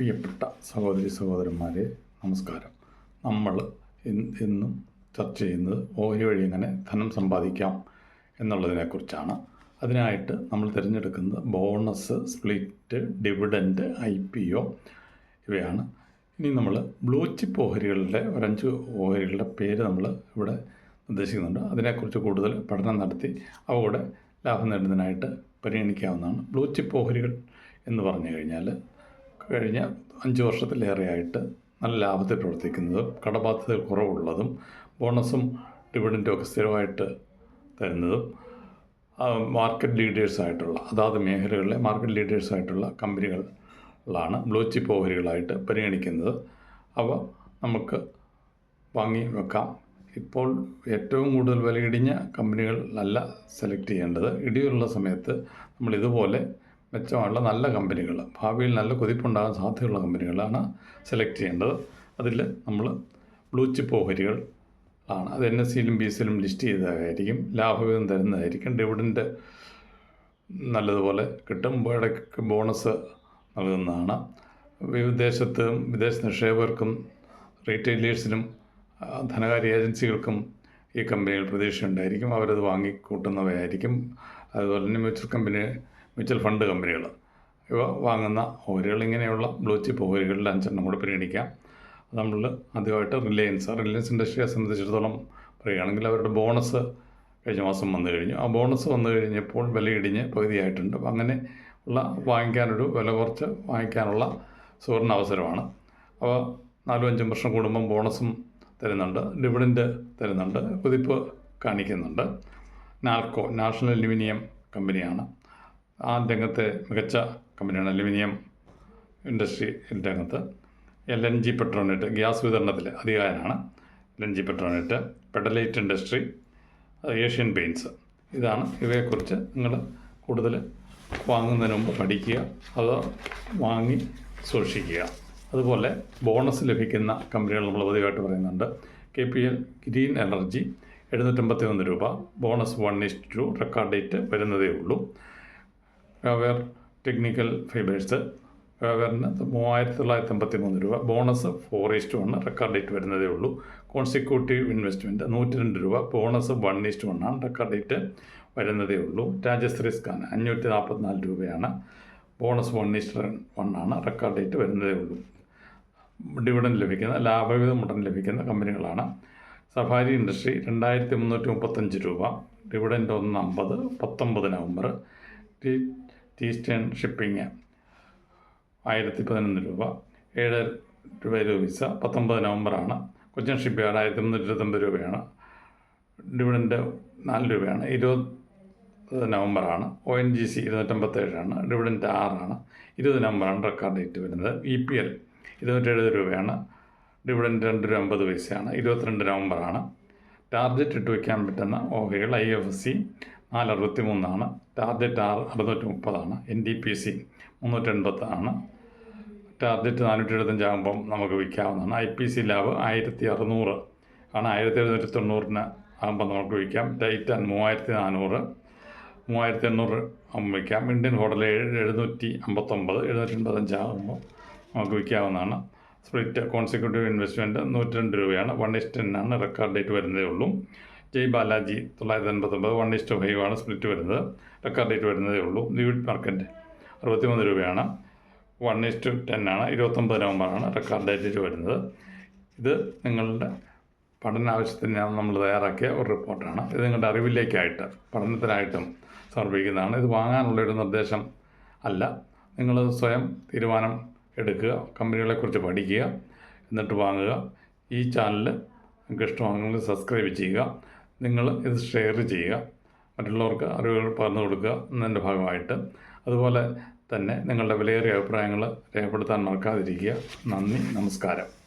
പ്രിയപ്പെട്ട സഹോദരി സഹോദരന്മാരെ നമസ്കാരം. നമ്മൾ എന്നും ചർച്ച ചെയ്യുന്നത് ഓഹരി വഴി എങ്ങനെ ധനം സമ്പാദിക്കാം എന്നുള്ളതിനെക്കുറിച്ചാണ്. അതിനായിട്ട് നമ്മൾ തിരഞ്ഞെടുക്കുന്നത് bonus split dividend I P O ഇവയാണ്. ഇനി നമ്മൾ ബ്ലൂ ചിപ്പ് ഓഹരികളുടെ ഒരഞ്ച് ഓഹരികളുടെ പേര് നമ്മൾ ഇവിടെ നിർദ്ദേശിക്കുന്നുണ്ട് അതിനെക്കുറിച്ച് കൂടുതൽ പഠനം നടത്തി അവയുടെ ലാഭം നേടുന്നതിനായിട്ട് പരിഗണിക്കാവുന്നതാണ്. ബ്ലൂ ചിപ്പ് ഓഹരികൾ എന്ന് പറഞ്ഞു കഴിഞ്ഞാൽ കഴിഞ്ഞ അഞ്ച് വർഷത്തിലേറെയായിട്ട് നല്ല ലാഭത്തിൽ പ്രവർത്തിക്കുന്നതും കടബാധ്യത കുറവുള്ളതും ബോണസും ഡിവിഡന്റും ഒക്കെ സ്ഥിരമായിട്ട് തരുന്നതും മാർക്കറ്റ് ലീഡേഴ്സായിട്ടുള്ള അതാത് മേഖലകളിലെ മാർക്കറ്റ് ലീഡേഴ്സായിട്ടുള്ള കമ്പനികളാണ് ബ്ലൂ ചിപ്പ് ഓഹരികളായിട്ട് പരിഗണിക്കുന്നത്. അവ നമുക്ക് വാങ്ങി വെക്കാം. ഇപ്പോൾ ഏറ്റവും കൂടുതൽ വിലയിടിഞ്ഞ കമ്പനികളല്ല സെലക്ട് ചെയ്യേണ്ടത്. ഇടിയുള്ള സമയത്ത് നമ്മൾ ഇതുപോലെ മെച്ചമുള്ള നല്ല കമ്പനികൾ ഭാവിയിൽ നല്ല കുതിപ്പുണ്ടാകാൻ സാധ്യതയുള്ള കമ്പനികളാണ് സെലക്ട് ചെയ്യേണ്ടത്. അതിൽ നമ്മൾ ബ്ലൂ ചിപ്പ് ഓഹരികൾ ആണ്. അത് എൻ എസ് സിയിലും ബി സിയിലും ലിസ്റ്റ് ചെയ്തതായിരിക്കും. ലാഭവിധം തരുന്നതായിരിക്കും. ഡിവിഡന്റ് നല്ലതുപോലെ കിട്ടും. ഇടയ്ക്ക് ബോണസ് നൽകുന്നതാണ്. വിദേശത്ത് വിദേശ നിക്ഷേപകർക്കും റീറ്റെയിലേഴ്സിനും ധനകാര്യ ഏജൻസികൾക്കും ഈ കമ്പനികൾ പ്രതീക്ഷയുണ്ടായിരിക്കും. അവരത് വാങ്ങിക്കൂട്ടുന്നവയായിരിക്കും. അതുപോലെ തന്നെ മ്യൂച്വൽ കമ്പനി മ്യൂച്വൽ ഫണ്ട് കമ്പനികൾ ഇവ വാങ്ങുന്ന ഓഹരികൾ ഇങ്ങനെയുള്ള ബ്ലൂ ചിപ്പ് ഓഹരികളിൽ അഞ്ചെണ്ണം കൂടെ പരിഗണിക്കാം. നമ്മൾ ആദ്യമായിട്ട് റിലയൻസ് റിലയൻസ് ഇൻഡസ്ട്രിയെ സംബന്ധിച്ചിടത്തോളം പറയുകയാണെങ്കിൽ അവരുടെ ബോണസ് കഴിഞ്ഞ മാസം വന്നു കഴിഞ്ഞു. ആ ബോണസ് വന്നു കഴിഞ്ഞപ്പോൾ വിലയിടിഞ്ഞ് പകുതിയായിട്ടുണ്ട്. അപ്പം അങ്ങനെ ഉള്ള വാങ്ങിക്കാനൊരു വില കുറച്ച് വാങ്ങിക്കാനുള്ള സുവർണ അവസരമാണ്. അപ്പോൾ നാലും അഞ്ചും വർഷം കൂടുമ്പം ബോണസും തരുന്നുണ്ട്. ഡിവിഡൻഡ് തരുന്നുണ്ട്. കുതിപ്പ് കാണിക്കുന്നുണ്ട്. നാൽക്കോ നാഷണൽ അലുമിനിയം കമ്പനിയാണ് ആ രംഗത്തെ മികച്ച കമ്പനിയാണ് അലുമിനിയം ഇൻഡസ്ട്രി രംഗത്ത്. L N G Petronet gas വിതരണത്തിൽ അധികാരനാണ്. L N G Petronet Pidilite industry Asian paints ഇതാണ് ഇവയെക്കുറിച്ച് നിങ്ങൾ കൂടുതൽ വാങ്ങുന്നതിന് മുമ്പ് പഠിക്കുക അത് വാങ്ങി സൂക്ഷിക്കുക. അതുപോലെ ബോണസ് ലഭിക്കുന്ന കമ്പനികൾ നമ്മൾ പതിവായിട്ട് പറയുന്നുണ്ട്. K P L green energy എഴുന്നൂറ്റമ്പത്തി ഒന്ന് രൂപ. Bonus one is to two record date വരുന്നതേ ഉള്ളൂ. വേർ ടെക്നിക്കൽ ഫൈബേഴ്സ് വേറിന് മൂവായിരത്തി തൊള്ളായിരത്തി അമ്പത്തി മൂന്ന് രൂപ bonus four is to one record date വരുന്നതേ ഉള്ളൂ. കോൺസിക്യൂട്ടീവ് ഇൻവെസ്റ്റ്മെന്റ് നൂറ്റി രണ്ട് രൂപ bonus one is to one ആണ് റെക്കോർഡ് ഡേറ്റ് വരുന്നതേ ഉള്ളൂ. രാജശ്രീ സ്കാൻ അഞ്ഞൂറ്റി നാൽപ്പത്തിനാല് രൂപയാണ് bonus one is to one ആണ് റെക്കോർഡ് ഡേറ്റ് വരുന്നതേ ഉള്ളൂ. ഡിവിഡൻ ലഭിക്കുന്ന ലാഭവിധം ഉടൻ ലഭിക്കുന്ന കമ്പനികളാണ്. സഫാരി ഇൻഡസ്ട്രി രണ്ടായിരത്തി മുന്നൂറ്റി മുപ്പത്തഞ്ച് രൂപ. ഡിവിഡന്റ് ഒന്ന് അമ്പത് പത്തൊമ്പത് നവംബർ. ടീ ടീസ്റ്റേൺ ഷിപ്പിംഗ് ആയിരത്തി പതിനൊന്ന് രൂപ. ഏഴ് രൂപ വിസ പത്തൊമ്പത് നവംബറാണ് കൊച്ചിൻ ഷിപ്പ് യാർഡ് ആയിരത്തി മുന്നൂറ്റി ഇരുപത്തൊമ്പത് രൂപയാണ്. ഡിവിഡന്റ് നാല് രൂപയാണ്. ഇരുപത് നവംബറാണ് ഒ എൻ ജി സി ഇരുന്നൂറ്റമ്പത്തേഴാണ് ഡിവിഡന്റ് ആറാണ് ഇരുപത് നവംബറാണ് റെക്കോർഡ് ഡേറ്റ് വരുന്നത്. ഇ പി എൽ ഇരുന്നൂറ്റെഴുപത് രൂപയാണ്. ഡിവിഡന്റ് രണ്ട് രൂപ അമ്പത് പൈസയാണ്. ഇരുപത്തിരണ്ട് നവംബറാണ് ടാർജറ്റ് ഇട്ട് വയ്ക്കാൻ പറ്റുന്ന ഓഹരികൾ ഐ എഫ് സി നാല് അറുപത്തി മൂന്നാണ് ടാർജറ്റ് ആറ് അറുന്നൂറ്റി മുപ്പതാണ് എൻ ഡി പി സി മുന്നൂറ്റി എൺപത്താണ് ടാർജറ്റ് നാനൂറ്റി എഴുപത്തഞ്ചാകുമ്പം നമുക്ക് വിൽക്കാവുന്നതാണ്. ഐ പി സി ലാബ് ആയിരത്തി അറുന്നൂറ് ആണ്. ആയിരത്തി എഴുന്നൂറ്റി തൊണ്ണൂറിന് ആകുമ്പോൾ നമുക്ക് വിൽക്കാം. ടൈറ്റൻ മൂവായിരത്തി നാനൂറ് മൂവായിരത്തി എണ്ണൂറ് ആകുമ്പോൾ വിൽക്കാം. ഇന്ത്യൻ ഹോട്ടൽ എഴുന്നൂറ്റി അമ്പത്തൊമ്പത് എഴുന്നൂറ്റി എൺപത്തഞ്ചാകുമ്പോൾ നമുക്ക് വിൽക്കാവുന്നതാണ്. സ്പ്ലിറ്റ് കോൺസിക്യൂട്ടീവ് ഇൻവെസ്റ്റ്മെന്റ് നൂറ്റി രണ്ട് രൂപയാണ്. വൺ ഇസ്റ്റ് ടെൻ ആണ്. റെക്കോർഡ് ഡേറ്റ് വരുന്നതേ ഉള്ളൂ. ജയ് ബാലാജി തൊള്ളായിരത്തി അൻപത്തൊമ്പത് വൺ ഇസ്റ്റ് ഫൈവ് ആണ് സ്പ്ലിറ്റ് വരുന്നത്. റെക്കോർഡ് ഡേറ്റ് വരുന്നതേ ഉള്ളൂ. ലിവിഡ് മാർക്കറ്റ് അറുപത്തിമൂന്ന് രൂപയാണ്. വൺ ഇസ്റ്റ് ടെൻ ആണ്. ഇരുപത്തൊമ്പത് നവംബറാണ് റെക്കോർഡ് ഡേറ്റ് വരുന്നത്. ഇത് നിങ്ങളുടെ പഠന ആവശ്യത്തിന് നമ്മൾ തയ്യാറാക്കിയ ഒരു റിപ്പോർട്ടാണ് ഇത് നിങ്ങളുടെ അറിവിലേക്കായിട്ട് പഠനത്തിനായിട്ടും സമർപ്പിക്കുന്നതാണ്. ഇത് വാങ്ങാനുള്ള ഒരു നിർദ്ദേശം അല്ല. നിങ്ങൾ സ്വയം തീരുമാനം എടുക്കുക കമ്പനികളെക്കുറിച്ച് പഠിക്കുക എന്നിട്ട് വാങ്ങുക. ഈ ചാനൽ നിങ്ങൾക്ക് ഇഷ്ടമാണെങ്കിൽ സബ്സ്ക്രൈബ് ചെയ്യുക. നിങ്ങൾ ഇത് ഷെയർ ചെയ്യുക. മറ്റുള്ളവർക്ക് അറിവുകൾ പകർന്നു കൊടുക്കുക എന്നതിന്റെ ഭാഗമായിട്ട്. അതുപോലെ തന്നെ നിങ്ങളുടെ വിലയേറിയ അഭിപ്രായങ്ങൾ രേഖപ്പെടുത്താൻ മറക്കാതിരിക്കുക. നന്ദി നമസ്കാരം.